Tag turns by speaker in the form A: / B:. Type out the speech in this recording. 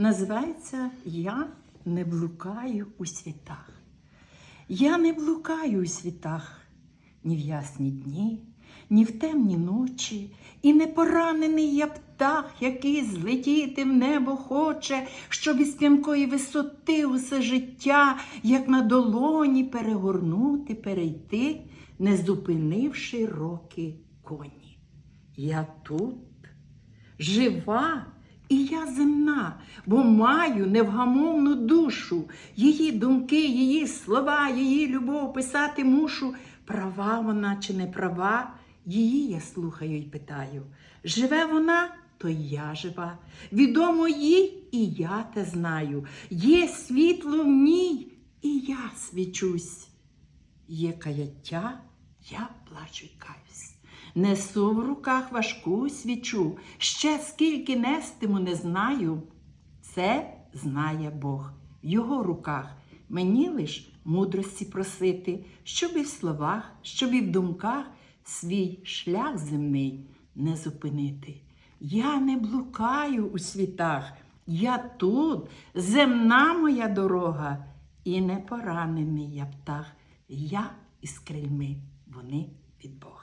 A: Називається Я не блукаю у світах. Я не блукаю у світах ні в ясні дні, ні в темні ночі, і не поранений я птах, який злетіти в небо хоче, щоб із п'янкої висоти усе життя, як на долоні перегорнути, перейти, не зупинивши роки коні. Я тут жива і я земна, бо маю невгамовну душу, її думки, її слова, її любов писати мушу. Права вона чи не права, її я слухаю і питаю. Живе вона, то й я жива. Відомо їй, і я те знаю. Є світло в ній, і я свічусь. Є каяття, я плачу й каюсь. Несу в руках важку свічу, ще скільки нестиму не знаю. Це знає Бог в його руках. Мені лиш мудрості просити, щоб і в словах, щоб і в думках свій шлях земний не зупинити. Я не блукаю у світах, я тут, земна моя дорога, і не поранений я птах. Я із крильми, вони від Бога.